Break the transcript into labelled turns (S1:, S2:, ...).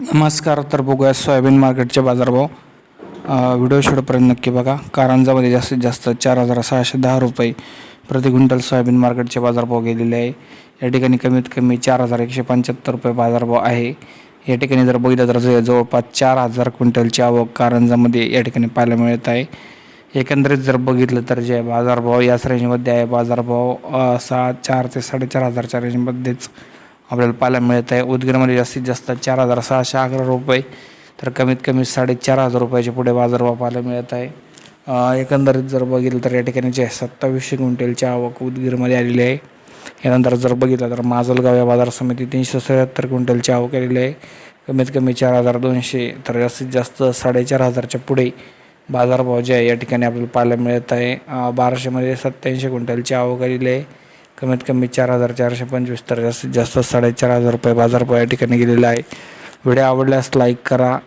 S1: नमस्कार तर बघूया सोयाबीन मार्केटचे बाजारभाव. व्हिडिओ शेवटपर्यंत नक्की बघा. कारंजामध्ये जास्तीत जास्त चार हजार सहाशे दहा रुपये प्रति क्विंटल सोयाबीन मार्केटचे बाजारभाव गेलेले आहे. या ठिकाणी कमीत कमी चार हजार एकशे पंच्याहत्तर रुपये बाजारभाव आहे. या ठिकाणी जर बघितलं तर जवळपास चार हजार क्विंटलची आवक कारंजामध्ये या ठिकाणी पाहायला मिळत आहे. एकंदरीत जर बघितलं तर जे बाजारभाव याच रेंजमध्ये आहे बाजारभाव सहा चार ते साडेचार हजारच्या रेंजमध्येच आपल्याला पाहायला मिळत आहे. उदगीरमध्ये जास्तीत जास्त चार हजार सहाशे अकरा रुपये तर कमीत कमी साडेचार हजार रुपयाचे पुढे बाजारभाव पाहायला मिळत आहे. एकंदरीत जर बघितलं तर या ठिकाणी जे सत्तावीसशे क्विंटलची आवक उदगीरमध्ये आलेली आहे. यानंतर जर बघितलं तर माजलगाव या बाजार समिती तीनशे सत्याहत्तर क्विंटलची आवक आलेली आहे. कमीत कमी चार हजार दोनशे तर जास्तीत जास्त साडेचार हजारच्या पुढे बाजारभाव जे आहे या ठिकाणी आपल्याला पाहायला मिळत आहे. बाराशेमध्ये सत्याऐंशी क्विंटलची आवक आलेली आहे. कमीत कमी चार हजार चारशे पंचवीस तर जास्तीत जास्त साडेचार हजार रुपये बाजारभाव या ठिकाणी गेलेला आहे. व्हिडिओ आवडल्यास लाईक करा.